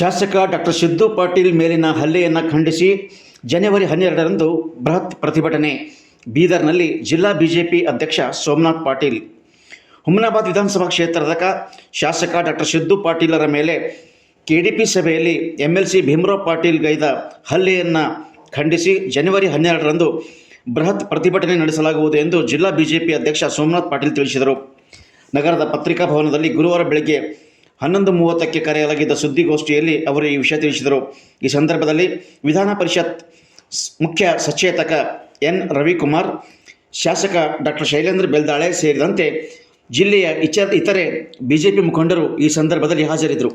ಶಾಸಕ ಡಾಕ್ಟರ್ ಸಿದ್ದು ಪಾಟೀಲ್ ಮೇಲಿನ ಹಲ್ಲೆಯನ್ನು ಖಂಡಿಸಿ ಜನವರಿ ಹನ್ನೆರಡರಂದು ಬೃಹತ್ ಪ್ರತಿಭಟನೆ. ಬೀದರ್ನಲ್ಲಿ ಜಿಲ್ಲಾ ಬಿಜೆಪಿ ಅಧ್ಯಕ್ಷ ಸೋಮನಾಥ್ ಪಾಟೀಲ್. ಹುಮನಾಬಾದ್ ವಿಧಾನಸಭಾ ಕ್ಷೇತ್ರದ ಶಾಸಕ ಡಾಕ್ಟರ್ ಸಿದ್ದು ಪಾಟೀಲರ ಮೇಲೆ ಕೆಡಿಪಿ ಸಭೆಯಲ್ಲಿ ಎಂ ಎಲ್ ಭೀಮರಾವ್ ಪಾಟೀಲ್ ಗೈದ ಹಲ್ಲೆಯನ್ನು ಖಂಡಿಸಿ ಜನವರಿ ಹನ್ನೆರಡರಂದು ಬೃಹತ್ ಪ್ರತಿಭಟನೆ ನಡೆಸಲಾಗುವುದು ಎಂದು ಜಿಲ್ಲಾ ಬಿಜೆಪಿ ಅಧ್ಯಕ್ಷ ಸೋಮನಾಥ್ ಪಾಟೀಲ್ ತಿಳಿಸಿದರು. ನಗರದ ಪತ್ರಿಕಾ ಭವನದಲ್ಲಿ ಗುರುವಾರ ಬೆಳಗ್ಗೆ ಹನ್ನೊಂದು ಮೂವತ್ತಕ್ಕೆ ಕರೆಯಲಾಗಿದ್ದ ಸುದ್ದಿಗೋಷ್ಠಿಯಲ್ಲಿ ಅವರು ಈ ವಿಷಯ ತಿಳಿಸಿದರು. ಈ ಸಂದರ್ಭದಲ್ಲಿ ವಿಧಾನ ಪರಿಷತ್ ಮುಖ್ಯ ಸಚೇತಕ ಎನ್ ರವಿಕುಮಾರ್, ಶಾಸಕ ಡಾಕ್ಟರ್ ಶೈಲೇಂದ್ರ ಬೆಲ್ದಾಳೆ ಸೇರಿದಂತೆ ಜಿಲ್ಲೆಯ ಇಚ, ಇತರೆ ಬಿಜೆಪಿ ಮುಖಂಡರು ಈ ಸಂದರ್ಭದಲ್ಲಿ ಹಾಜರಿದ್ದರು.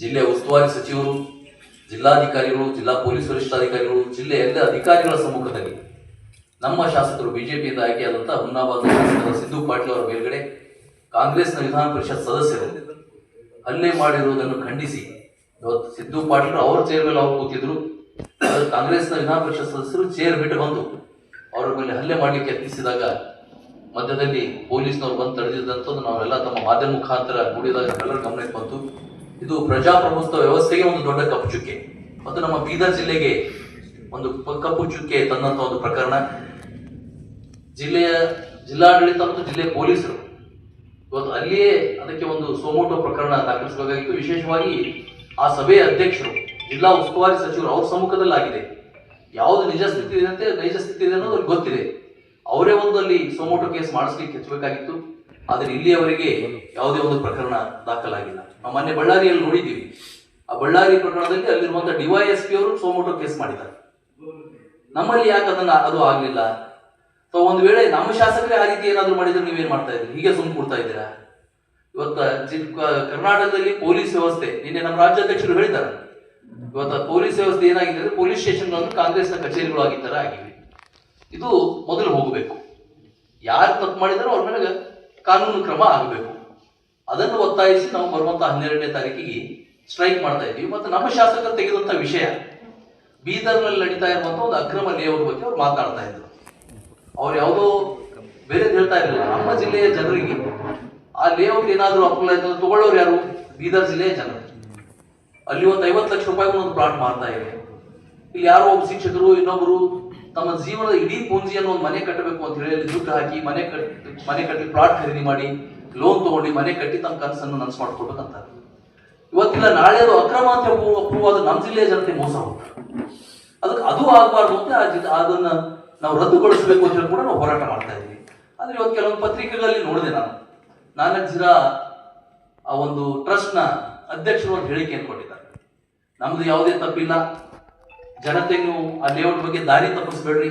ಜಿಲ್ಲೆಯ ಉಸ್ತುವಾರಿ ಸಚಿವರು, ಜಿಲ್ಲಾಧಿಕಾರಿಗಳು, ಜಿಲ್ಲಾ ಪೊಲೀಸ್ ವರಿಷ್ಠಾಧಿಕಾರಿಗಳು, ಜಿಲ್ಲೆಯ ಎಲ್ಲ ಅಧಿಕಾರಿಗಳ ಸಮ್ಮುಖದಲ್ಲಿ ನಮ್ಮ ಶಾಸಕರು ಬಿಜೆಪಿಯಿಂದ ಆಯ್ಕೆಯಾದಂತಹ ಹುಮ್ನಾಬಾದ್ ಶಾಸಕರ ಸಿದ್ದು ಪಾಟೀಲ್ ಅವರ ಮೇಲ್ಗಡೆ ಕಾಂಗ್ರೆಸ್ನ ವಿಧಾನ ಪರಿಷತ್ ಸದಸ್ಯರು ಹಲ್ಲೆ ಮಾಡಿರುವುದನ್ನು ಖಂಡಿಸಿ ಇವತ್ತು ಸಿದ್ದು ಪಾಟೀಲ್ ಅವ್ರ ಚೇರ್ ಮೇಲೆ ಅವ್ರು ಕೂತಿದ್ರು. ಕಾಂಗ್ರೆಸ್ನ ವಿಧಾನ ಪರಿಷತ್ ಸದಸ್ಯರು ಚೇರ್ ಬಿಟ್ಟು ಬಂದು ಅವರ ಮೇಲೆ ಹಲ್ಲೆ ಮಾಡಲಿಕ್ಕೆ ಯತ್ನಿಸಿದಾಗ ಮಧ್ಯದಲ್ಲಿ ಪೊಲೀಸ್ನವ್ರು ಬಂದು ತಡೆದಿದ್ದಂಥದ್ದು ನಾವೆಲ್ಲ ತಮ್ಮ ಮಾಧ್ಯಮ ಮುಖಾಂತರ ನೋಡಿದಾಗ ಎಲ್ಲರ ಗಮನಕ್ಕೆ ಬಂತು. ಇದು ಪ್ರಜಾಪ್ರಭುತ್ವ ವ್ಯವಸ್ಥೆಗೆ ಒಂದು ದೊಡ್ಡ ಕಪ್ಪು ಚುಕ್ಕೆ ಮತ್ತು ನಮ್ಮ ಬೀದರ್ ಜಿಲ್ಲೆಗೆ ಒಂದು ಕಪ್ಪು ಚುಕ್ಕೆ ತಂದಂತ ಒಂದು ಪ್ರಕರಣ. ಜಿಲ್ಲೆಯ ಜಿಲ್ಲಾಡಳಿತ ಮತ್ತು ಜಿಲ್ಲೆಯ ಪೊಲೀಸರು ಇವತ್ತು ಅಲ್ಲಿಯೇ ಅದಕ್ಕೆ ಒಂದು ಸೋಮೋಟೋ ಪ್ರಕರಣ ದಾಖಲಿಸಬೇಕಾಗಿತ್ತು. ವಿಶೇಷವಾಗಿ ಆ ಸಭೆಯ ಅಧ್ಯಕ್ಷರು, ಜಿಲ್ಲಾ ಉಸ್ತುವಾರಿ ಸಚಿವರು ಅವ್ರ ಸಮ್ಮುಖದಲ್ಲಾಗಿದೆ. ಯಾವುದು ನಿಜ ಸ್ಥಿತಿ ಇದೆ ಅಂತ ನೈಜ ಸ್ಥಿತಿ ಇದೆ ಅನ್ನೋದು ಅವ್ರಿಗೆ ಗೊತ್ತಿದೆ. ಅವರೇ ಒಂದು ಅಲ್ಲಿ ಸೋಮೋಟೋ ಕೇಸ್ ಮಾಡಿಸ್ಲಿಕ್ಕೆ ಹೆಚ್ಚಬೇಕಾಗಿತ್ತು ಆದರೆ ಇಲ್ಲಿಯವರೆಗೆ ಯಾವುದೇ ಒಂದು ಪ್ರಕರಣ ದಾಖಲಾಗಿಲ್ಲ. ನಾವು ಮೊನ್ನೆ ಬಳ್ಳಾರಿಯಲ್ಲಿ ನೋಡಿದ್ದೀವಿ. ಆ ಬಳ್ಳಾರಿ ಪ್ರಕರಣದಲ್ಲಿ ಅಲ್ಲಿರುವಂತಹ ಡಿವೈಎಸ್ಪಿ ಅವರು ಸೋಮೋಟೋ ಕೇಸ್ ಮಾಡಿದ್ದಾರೆ. ನಮ್ಮಲ್ಲಿ ಯಾಕೆ ಅದನ್ನ ಅದು ಆಗ್ಲಿಲ್ಲ? ಸೊ ಒಂದು ವೇಳೆ ನಮ್ಮ ಶಾಸಕರೇ ಆ ರೀತಿ ಏನಾದ್ರು ಮಾಡಿದ್ರೆ ನೀವೇನ್ ಮಾಡ್ತಾ ಇದ್ರಿ? ಹೀಗೆ ಸುಮ್ ಕೊಡ್ತಾ ಇದ್ದೀರಾ? ಇವತ್ತ ಕರ್ನಾಟಕದಲ್ಲಿ ಪೊಲೀಸ್ ವ್ಯವಸ್ಥೆ, ನಿನ್ನೆ ನಮ್ಮ ರಾಜ್ಯಾಧ್ಯಕ್ಷರು ಹೇಳಿದ್ದಾರೆ. ಇವತ್ತ ಪೊಲೀಸ್ ವ್ಯವಸ್ಥೆ ಏನಾಗಿದೆ ಅಂದ್ರೆ ಪೊಲೀಸ್ ಸ್ಟೇಷನ್ಗಳನ್ನು ಕಾಂಗ್ರೆಸ್ನ ಕಚೇರಿಗಳು ಆಗಿದ್ದ ಥರ ಆಗಿವೆ. ಇದು ಮೊದಲು ಹೋಗಬೇಕು. ಯಾರು ತಪ್ಪು ಮಾಡಿದಾರೋ ಅವ್ರ ಮೇಲೆ ಕಾನೂನು ಕ್ರಮ ಆಗಬೇಕು. ಅದನ್ನು ಒತ್ತಾಯಿಸಿ ನಾವು ಬರುವಂತ ಹನ್ನೆರಡನೇ ತಾರೀಕಿಗೆ ಸ್ಟ್ರೈಕ್ ಮಾಡ್ತಾ ಇದ್ದೀವಿ. ಮತ್ತು ನಮ್ಮ ಶಾಸಕರು ತೆಗೆದಂತ ವಿಷಯ ಬೀದರ್ನಲ್ಲಿ ನಡೀತಾ ಇರುವಂತ ಒಂದು ಅಕ್ರಮ ಲೇಔಟ್ ಬಗ್ಗೆ ಅವ್ರು ಮಾತನಾಡ್ತಾ ಇದ್ರು. ಅವ್ರು ಯಾವುದೋ ಬೇರೆ ಹೇಳ್ತಾ ಇರಲಿಲ್ಲ. ನಮ್ಮ ಜಿಲ್ಲೆಯ ಜನರಿಗೆ ಆ ಲೇಔಟ್ ಏನಾದರೂ ಅಪ್ಲೈ ಆಯ್ತು ತಗೊಳ್ಳೋರು ಯಾರು? ಬೀದರ್ ಜಿಲ್ಲೆಯ ಜನರು. ಅಲ್ಲಿ ಒಂದು ಐವತ್ತು ಲಕ್ಷ ರೂಪಾಯಿ ಒಂದು ಪ್ಲಾಟ್ ಮಾಡ್ತಾ ಇದೆ. ಇಲ್ಲಿ ಯಾರೋ ಒಬ್ಬ ಶಿಕ್ಷಕರು ಇನ್ನೊಬ್ಬರು ತಮ್ಮ ಜೀವನದ ಇಡೀ ಪೂಂಜಿಯನ್ನು ಒಂದು ಮನೆ ಕಟ್ಟಬೇಕು ಅಂತ ಹೇಳಿ ದುಡ್ಡು ಹಾಕಿ ಮನೆ ಕಟ್ಟಿ ಮನೆ ಕಟ್ಟಿ ಪ್ಲಾಟ್ ಖರೀದಿ ಮಾಡಿ ಲೋನ್ ತಗೊಂಡು ಮನೆ ಕಟ್ಟಿ ತಮ್ಮ ಕನಸನ್ನು ನನಸು ಮಾಡ್ಕೊಡ್ಬೇಕಂತ ಇವತ್ತಿಲ್ಲ ನಾಳೆ ಅದು ಅಕ್ರಮ ಅಂತ ಪ್ರೂವ್ ಆದ್ರೆ ನಮ್ಮ ಜಿಲ್ಲೆಯ ಜನತೆ ಮೋಸ ಅದಕ್ಕೆ ಅದು ಆಗಬಾರ್ದು ಅಂತ ಅದನ್ನ ನಾವು ರದ್ದುಗೊಳಿಸಬೇಕು ಅಂತ ಹೇಳಿ ಕೂಡ ನಾವು ಹೋರಾಟ ಮಾಡ್ತಾ ಇದ್ದೀವಿ. ಆದ್ರೆ ಇವತ್ತು ಕೆಲವೊಂದು ಪತ್ರಿಕೆಗಳಲ್ಲಿ ನೋಡಿದೆ ನಾನು. ನಾನಕ್ ಜಿರಾ ಆ ಒಂದು ಟ್ರಸ್ಟ್ನ ಅಧ್ಯಕ್ಷರು ಒಂದು ಹೇಳಿಕೆಯನ್ನು ಕೊಟ್ಟಿದ್ದಾರೆ. ನಮ್ದು ಯಾವುದೇ ತಪ್ಪಿಲ್ಲ. ಜನತೆಗೂ ಆ ಲೇಔಟ್ ಬಗ್ಗೆ ದಾರಿ ತಪ್ಪಿಸ್ಬೇಡ್ರಿ.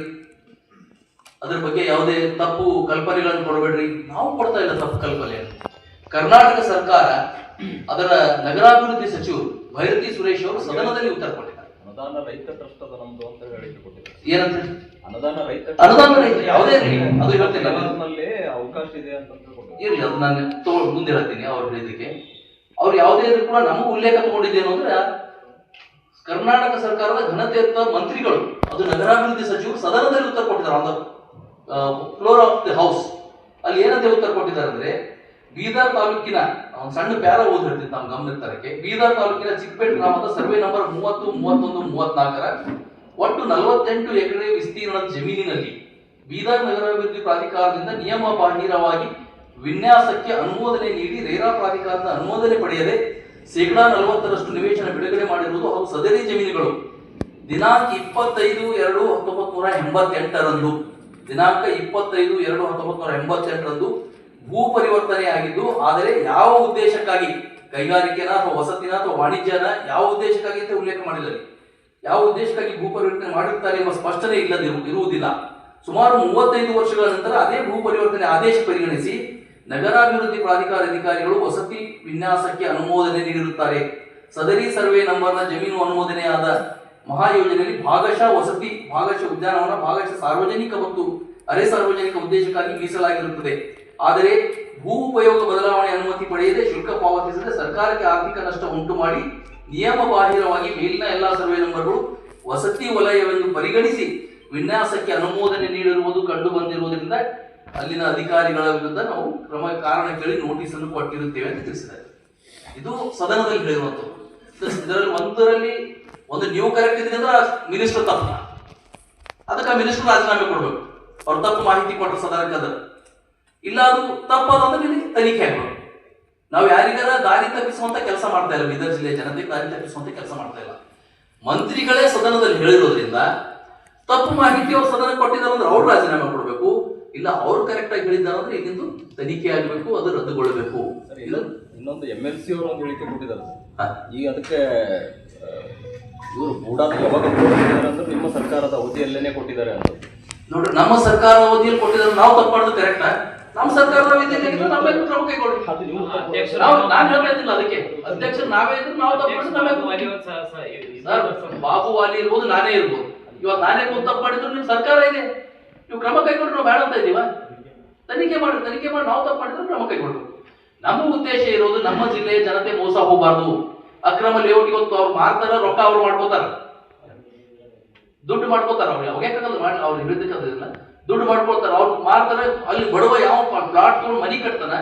ಅದ್ರ ಬಗ್ಗೆ ಯಾವುದೇ ತಪ್ಪು ಕಲ್ಪನೆಗಳನ್ನು ಕೊಡಬೇಡ್ರಿ. ನಾವು ಕೊಡ್ತಾ ಇಲ್ಲ ತಪ್ಪು ಕಲ್ಪನೆ ಕರ್ನಾಟಕ ಸರ್ಕಾರ ಅದರ ನಗರಾಭಿವೃದ್ಧಿ ಸಚಿವರು ಭೈರತಿ ಸುರೇಶ್ ಅವರು ಸದನದಲ್ಲಿ ಉತ್ತರ ಕೊಟ್ಟಿದ್ದಾರೆ. ಅನುದಾನ ರೈತ ಟ್ರಸ್ಟ್ ಅದ ನಮ್ದು ಅಂತ ಹೇಳಿ ಕೊಟ್ಟಿದ್ದಾರೆ. ಏನಂತ? ಅನುದಾನ ರೈತ ಅನುದಾನ ರೈತ ಯಾವುದೇ ಇರಲಿ ಅದು ಹೇಳ್ತೀನಿ. ಅವಕಾಶ ಇದೆ ಅಂತ ಇರ್ಲಿ ಅದು ನಾನು ತಗೊಂಡು ಮುಂದೆ ಹೇಳ್ತೀನಿ ಅವ್ರು ಹೇಳಿದ್ದಕ್ಕೆ. ಅವ್ರು ಯಾವುದೇ ಇದ್ರೂ ಕೂಡ ನಮ್ಮ ಉಲ್ಲೇಖ ತಗೊಂಡಿದ್ದೇನು ಅಂದ್ರೆ ಕರ್ನಾಟಕ ಸರ್ಕಾರದ ಘನತೆ ಮಂತ್ರಿಗಳು ಅದು ನಗರಾಭಿವೃದ್ಧಿ ಸಚಿವರು ಸದನದಲ್ಲಿ ಉತ್ತರ ಕೊಟ್ಟಿದ್ದಾರೆ. On the floor of the house ಅಲ್ಲಿ ಏನಂತ ಉತ್ತರ ಕೊಟ್ಟಿದ್ದಾರೆ ಅಂದ್ರೆ ಬೀದರ್ ತಾಲೂಕಿನ ಸಣ್ಣ ಪ್ಯಾರ ಓದಿರ್ತೀನಿ ಹೇಳ್ತೀನಿ ತಮ್ಮ ಗಮನಕ್ಕೆ. ತರಕ್ಕೆ ಬೀದರ್ ತಾಲೂಕಿನ ಚಿಕ್ಕಪೇಟೆ ಗ್ರಾಮದ ಸರ್ವೆ ನಂಬರ್ ಮೂವತ್ತು, ಮೂವತ್ತೊಂದು, ಮೂವತ್ನಾಲ್ಕರ ಒಟ್ಟು ನಲವತ್ತೆಂಟು ಎಕರೆ ವಿಸ್ತೀರ್ಣದ ಜಮೀನಿನಲ್ಲಿ ಬೀದರ್ ನಗರಾಭಿವೃದ್ಧಿ ಪ್ರಾಧಿಕಾರದಿಂದ ನಿಯಮ ಬಾಹಿರವಾಗಿ ವಿನ್ಯಾಸಕ್ಕೆ ಅನುಮೋದನೆ ನೀಡಿ ರೇರಾ ಪ್ರಾಧಿಕಾರದ ಅನುಮೋದನೆ ಪಡೆಯದೆ ಶೇಕಡಾ ನಲವತ್ತರಷ್ಟು ನಿವೇಶನ ಬಿಡುಗಡೆ ಮಾಡಿರುವುದು ಹಾಗೂ ಸದರಿ ಜಮೀನುಗಳು ದಿನಾಂಕ ಇಪ್ಪತ್ತೈದು, ಎರಡು, ಹತ್ತೊಂಬತ್ತು ನೂರ ಎಂಬತ್ತೆಂಟರಂದು, ದಿನಾಂಕ ಇಪ್ಪತ್ತೈದು, ಎರಡು, ಹತ್ತೊಂಬತ್ತು ನೂರ ಎಂಬತ್ತೆಂಟರಂದು ಭೂ ಪರಿವರ್ತನೆ ಆಗಿದ್ದು, ಆದರೆ ಯಾವ ಉದ್ದೇಶಕ್ಕಾಗಿ? ಕೈಗಾರಿಕೆನ ಅಥವಾ ವಸತಿನ ಅಥವಾ ವಾಣಿಜ್ಯನ ಯಾವ ಉದ್ದೇಶಕ್ಕಾಗಿ ಅಂತ ಉಲ್ಲೇಖ ಮಾಡಿದ್ದಾರೆ ಯಾವ ಉದ್ದೇಶಕ್ಕಾಗಿ ಭೂ ಪರಿವರ್ತನೆ ಮಾಡಿರ್ತಾರೆ ಎಂಬ ಸ್ಪಷ್ಟನೆ ಇಲ್ಲದಿರು ಇರುವುದಿಲ್ಲ. ಸುಮಾರು ಮೂವತ್ತೈದು ವರ್ಷಗಳ ನಂತರ ಅದೇ ಭೂ ಪರಿವರ್ತನೆ ಆದೇಶ ಪರಿಗಣಿಸಿ, ನಗರಾಭಿವೃದ್ಧಿ ಪ್ರಾಧಿಕಾರ ಅಧಿಕಾರಿಗಳು ವಸತಿ ವಿನ್ಯಾಸಕ್ಕೆ ಅನುಮೋದನೆ ನೀಡಿರುತ್ತಾರೆ. ಸದರಿ ಸರ್ವೆ ನಂಬರ್ನ ಜಮೀನು ಅನುಮೋದನೆಯಾದ ಮಹಾಯೋಜನೆಯಲ್ಲಿ ಭಾಗಶಃ ವಸತಿ, ಭಾಗಶಃ ಉದ್ಯಾನವನ, ಭಾಗಶಃ ಸಾರ್ವಜನಿಕ ಮತ್ತು ಅರೆ ಸಾರ್ವಜನಿಕ ಉದ್ದೇಶಕ್ಕಾಗಿ ಮೀಸಲಾಗಿರುತ್ತದೆ. ಆದರೆ ಭೂ ಉಪಯೋಗ ಬದಲಾವಣೆ ಅನುಮತಿ ಪಡೆಯದೆ ಶುಲ್ಕ ಪಾವತಿಸದೆ ಸರ್ಕಾರಕ್ಕೆ ಆರ್ಥಿಕ ನಷ್ಟ ಉಂಟು ಮಾಡಿ ನಿಯಮ ಬಾಹಿರವಾಗಿ ಮೇಲಿನ ಎಲ್ಲಾ ಸರ್ವೆ ನಂಬರ್ಗಳು ವಸತಿ ವಲಯವೆಂದು ಪರಿಗಣಿಸಿ ವಿನ್ಯಾಸಕ್ಕೆ ಅನುಮೋದನೆ ನೀಡಿರುವುದು ಕಂಡು ಬಂದಿರುವುದರಿಂದ ಅಲ್ಲಿನ ಅಧಿಕಾರಿಗಳ ವಿರುದ್ಧ ನಾವು ಕ್ರಮ ಕಾರಣ ಕೇಳಿ ನೋಟಿಸ್ ಅನ್ನು ಕೊಟ್ಟಿರುತ್ತೇವೆ ಅಂತ ತಿಳಿಸಿದ್ದಾರೆ. ಇದು ಸದನದಲ್ಲಿ ಹೇಳಿರುವಂಥದ್ದು. ಇದು- ಇದರಲ್ಲಿ ಒಂದರಲ್ಲಿ ಒಂದು ನೀವು ಕರೆಕ್ಟ್ ಅಂದ್ರೆ ಮಿನಿಸ್ಟರ್ ತಪ್ಪ. ಅದಕ್ಕೆ ಮಿನಿಸ್ಟರ್ ರಾಜೀನಾಮೆ ಕೊಡ್ಬೇಕು. ಅವ್ರು ತಪ್ಪು ಮಾಹಿತಿ ಕೊಟ್ಟರು ಸದನಕ್ಕೆ ಅದರ ಇಲ್ಲ ಅದು ತಪ್ಪಾದಂದ್ರೆ ಇಲ್ಲಿ ತನಿಖೆ ಆಗಬೇಕು. ನಾವು ಯಾರಿಗಾರ ದಾರಿ ತಪ್ಪಿಸುವಂತ ಕೆಲಸ ಮಾಡ್ತಾ ಇಲ್ಲ ಬೀದರ್ ಜಿಲ್ಲೆ ಜನತೆಗೆ ದಾರಿ ತಪ್ಪಿಸುವಂತ ಕೆಲಸ ಮಾಡ್ತಾ ಇಲ್ಲ. ಮಂತ್ರಿಗಳೇ ಸದನದಲ್ಲಿ ಹೇಳಿರೋದ್ರಿಂದ ತಪ್ಪು ಮಾಹಿತಿ ಅವ್ರು ಸದನ ಕೊಟ್ಟಿದ್ದಾರೆ ಅಂದ್ರೆ ಅವ್ರು ರಾಜೀನಾಮೆ ಕೊಡಬೇಕು. ಇಲ್ಲ ಅವ್ರು ಕರೆಕ್ಟ್ ಆಗಿ ಹೇಳಿದ್ದಾರೆ ಅಂದ್ರೆ ಇಲ್ಲಿಂದು ತನಿಖೆ ಆಗಬೇಕು ಅದು ರದ್ದುಗೊಳ್ಳಬೇಕು. ಇನ್ನೊಂದು ಎಂ ಎಲ್ ಸಿ ಅವರು ಒಂದು ಹೇಳಿಕೆ ಕೊಟ್ಟಿದ್ದಾರೆ. ಈಗ ಅದಕ್ಕೆ ಇವರು ಕೂಡ ಯಾವಾಗ ಅಂದ್ರೆ ನಿಮ್ಮ ಸರ್ಕಾರದ ಅವಧಿಯಲ್ಲೇನೆ ಕೊಟ್ಟಿದ್ದಾರೆ ಅಂತ. ನೋಡ್ರಿ ನಮ್ಮ ಸರ್ಕಾರದ ಅವಧಿಯಲ್ಲಿ ಕೊಟ್ಟಿದ್ದಾರೆ ನಾವು ತಪ್ಪಾಡೋದು ಕರೆಕ್ಟಾ ನಮ್ಮ ಸರ್ಕಾರ ಆಗಿದ್ರೆ ನಾವೇ ಕ್ರಮ ಕೈಗೊಳ್ಳಿ? ಅದು ನೀವು ನಾನು ಹೇಳ್ತಾ ಇದ್ದಿಲ್ಲ ಅದಕ್ಕೆ. ಅಧ್ಯಕ್ಷ ನಾವೇ ಇದ್ರು ನಾವು ತಪ್ಪು ಮಾಡಿದ್ರೆ ನಾವೇ ಸರ್ ಬಾಬು ವಾಲಿ ಇರ್ಬೋದು ನಾನೇ ಇರ್ಬೋದು. ಇವಾಗ ನಾನೇ ಕೂತ್ ತಪ್ಪು ಮಾಡಿದ್ರು ನಿಮ್ ಸರ್ಕಾರ ಇದೆ. ನೀವು ಕ್ರಮ ಕೈಗೊಂಡ್ರು ನಾವು ಬೇಡ ಅಂತ ಇದೀವ ತನಿಖೆ ಮಾಡಿ ತನಿಖೆ ಮಾಡಿ. ನಾವು ತಪ್ಪು ಮಾಡಿದ್ರು ಕ್ರಮ ಕೈಗೊಂಡ್ರು ನಮ್ಮ ಉದ್ದೇಶ ಇರೋದು ನಮ್ಮ ಜಿಲ್ಲೆಯ ಜನತೆ ಮೋಸ ಹೋಗಬಾರ್ದು. ಅಕ್ರಮ ಲೇಔಟ್ ಇವತ್ತು ಅವ್ರು ಮಾಡ್ತಾರ ರೊಕ್ಕ ಅವ್ರು ಮಾಡ್ಕೋತಾರ. ದುಡ್ಡು ಮಾಡ್ಕೋತಾರ ಅವ್ರು. ಯಾಕಂದ್ರೆ ಮಾಡಿ ಅವ್ರು ಹಿಡಿದಕ್ಕಾಗೋದಿಲ್ಲ ದುಡ್ಡು ಮಾಡ್ಕೊಳ್ತಾರ. ಅವ್ರು ಮಾರ್ತಾರೆ. ಅಲ್ಲಿ ಬಡವ ಯಾವ ಪ್ಲಾಟ್ ತಗೊಂಡು ಮನಿ ಕಟ್ತಾನ.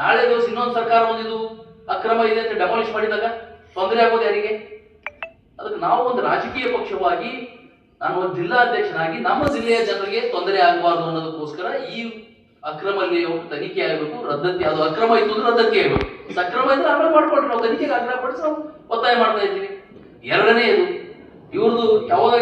ನಾಳೆ ದಿವಸ ಇನ್ನೊಂದು ಸರ್ಕಾರ ಒಂದಿದು ಅಕ್ರಮ ಇದೆ ಅಂತ ಡೆಮಾಲಿಷ್ ಮಾಡಿದಾಗ ತೊಂದರೆ ಆಗೋದು ಯಾರಿಗೆ? ಅದಕ್ಕೆ ನಾವು ಒಂದು ರಾಜಕೀಯ ಪಕ್ಷವಾಗಿ, ನಾನು ಒಂದು ಜಿಲ್ಲಾಧ್ಯಕ್ಷನಾಗಿ ನಮ್ಮ ಜಿಲ್ಲೆಯ ಜನರಿಗೆ ತೊಂದರೆ ಆಗಬಾರ್ದು ಅನ್ನೋದಕ್ಕೋಸ್ಕರ ಈ ಅಕ್ರಮ ತನಿಖೆ ಆಗಬೇಕು. ರದ್ದತಿ, ಅದು ಅಕ್ರಮ ಇತ್ತು ಅಂದ್ರೆ ರದ್ದತಿ ಆಗಬೇಕು. ಸಕ್ರಮ ಇದ್ರೆ ಆಮೇಲೆ ಮಾಡ್ಕೊಳ್ರಿ. ನಾವು ತನಿಖೆಗೆ ಆಗ್ರಹ ಪಡಿಸಿ ನಾವು ಒತ್ತಾಯ ಮಾಡ್ತಾ ಇದ್ದೀವಿ. ಎರಡನೇ ಇದು ಇವ್ರದ್ದು ಯಾವಾಗ